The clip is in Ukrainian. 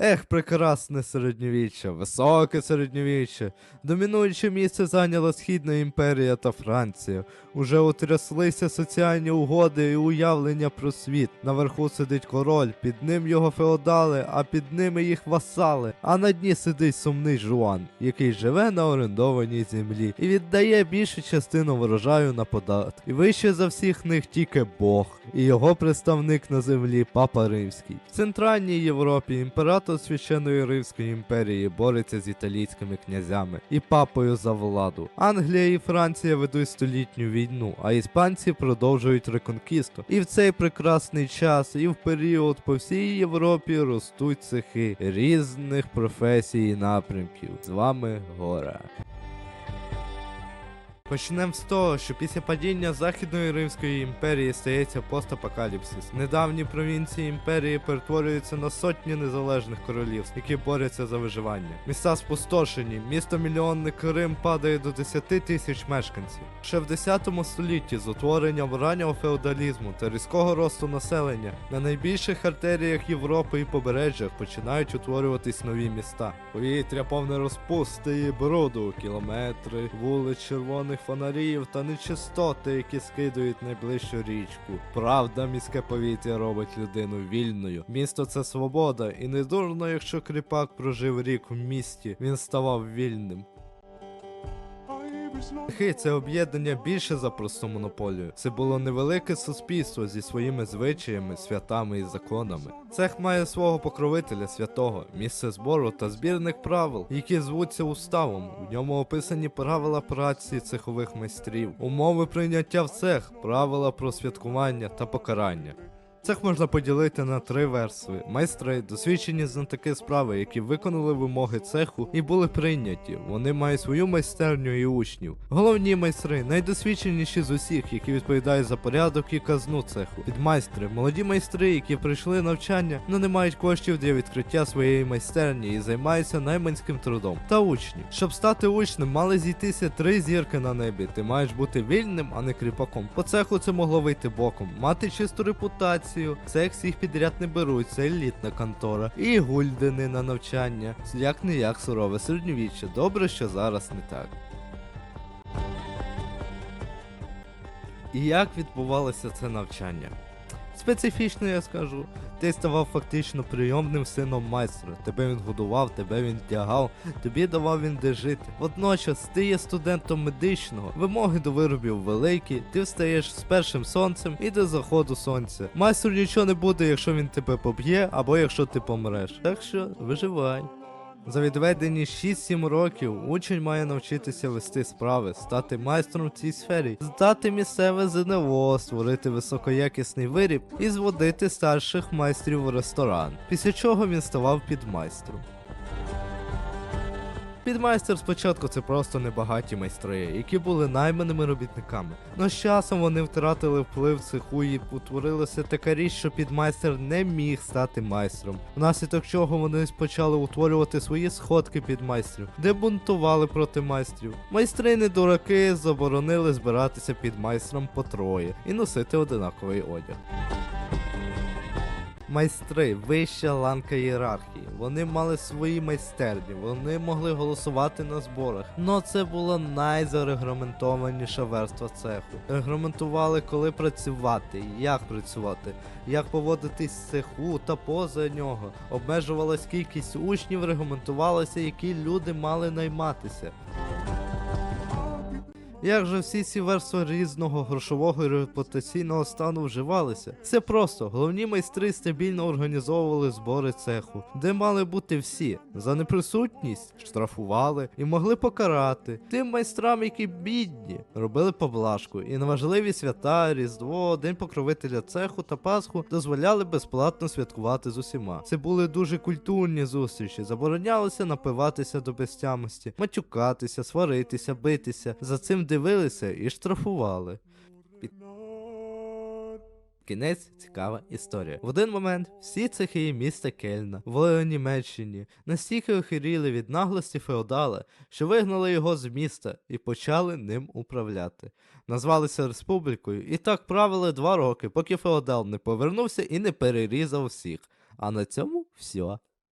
Ех, прекрасне середньовіччя, високе середньовіччя. Домінуюче місце зайняла Східна імперія та Франція. Уже утряслися соціальні угоди і уявлення про світ. Наверху сидить король, під ним його феодали, а під ними їх васали. А на дні сидить сумний жуан, який живе на орендованій землі і віддає більшу частину врожаю на податки. І вище за всіх них тільки Бог, і його представник на землі Папа Римський. В центральній Європі імператор священної Римської імперії бореться з італійськими князями і папою за владу. Англія і Франція ведуть столітню війну, а іспанці продовжують реконкісту. І в цей прекрасний час, і в період по всій Європі ростуть цехи різних професій і напрямків. З вами Гора. Почнемо з того, що після падіння Західної Римської імперії стається постапокаліпсис. Недавні провінції імперії перетворюються на сотні незалежних королівств, які борються за виживання. Міста спустошені, місто мільйонник Крим падає до 10 тисяч мешканців. Ще в 10 столітті з утворенням раннього феодалізму та різкого росту населення на найбільших артеріях Європи і побережжях починають утворюватись нові міста. Повітря повне розпусти і бруду, кілометри, вулиць червоних фонарів та нечистоти, які скидують найближчу річку. Правда, міське повітря робить людину вільною. Місто це свобода, і не дурно, якщо кріпак прожив рік в місті, він ставав вільним. Цехи це об'єднання більше за просту монополію. Це було невелике суспільство зі своїми звичаями, святами і законами. Цех має свого покровителя святого, місце збору та збірних правил, які звуться уставом. В ньому описані правила праці цехових майстрів, умови прийняття в цех, правила про святкування та покарання. Цех можна поділити на три верстви: майстри, досвідчені знатоки справи, які виконали вимоги цеху і були прийняті. Вони мають свою майстерню і учнів. Головні майстри найдосвідченіші з усіх, які відповідають за порядок і казну цеху. Підмайстри, молоді майстри, які прийшли навчання, але не мають коштів для відкриття своєї майстерні і займаються найманським трудом. Та учні. Щоб стати учнем, мали зійтися три зірки на небі. Ти маєш бути вільним, а не кріпаком. По цеху це могло вийти боком, мати чисту репутацію. Цех всіх підряд не беруть, це елітна контора. І гульдени на навчання. Як не як сурове середньовіччя. Добре, що зараз не так. І як відбувалося це навчання? Специфічно я скажу. Ти ставав фактично прийомним сином майстра. Тебе він годував, тебе він вдягав, тобі давав він де жити. Водночас ти є студентом медичного, вимоги до виробів великі, ти встаєш з першим сонцем і до заходу сонця. Майстру нічого не буде, якщо він тебе поб'є, або якщо ти помреш. Так що виживай. За відведені 6-7 років учень має навчитися вести справи, стати майстром в цій сфері, здати місцеве ЗНО, створити високоякісний виріб і зводити старших майстрів в ресторан, після чого він ставав підмайстром. Підмайстер спочатку це просто небагаті майстри, які були найманими робітниками. Но з часом вони втратили вплив цеху і утворилася така річ, що підмайстер не міг стати майстром. Внаслідок чого вони почали утворювати свої сходки підмайстрів, де бунтували проти майстрів. Майстри не дураки заборонили збиратися під майстром по троє і носити одинаковий одяг. Майстри, вища ланка ієрархії. Вони мали свої майстерні, вони могли голосувати на зборах. Но це була найзарегламентованіша верства цеху. Регламентували, коли працювати, як працювати, як поводитись в цеху та поза нього. Обмежувалась кількість учнів, регламентувалося, які люди мали найматися. Як же всі ці верстви різного грошового і репутаційного стану вживалися? Все просто, головні майстри стабільно організовували збори цеху, де мали бути всі. За неприсутність штрафували і могли покарати. Тим майстрам, які бідні, робили поблажку, і на важливі свята, Різдво, День покровителя цеху та Пасху дозволяли безплатно святкувати з усіма. Це були дуже культурні зустрічі, заборонялося напиватися до безтямості, матюкатися, сваритися, битися. За цим дивилися і штрафували. Кінець цікава історія. В один момент всі цехи міста Кельна в Німеччині настільки охиріли від наглості феодала, що вигнали його з міста і почали ним управляти. Назвалися республікою і так правили два роки, поки феодал не повернувся і не перерізав всіх. А на цьому все.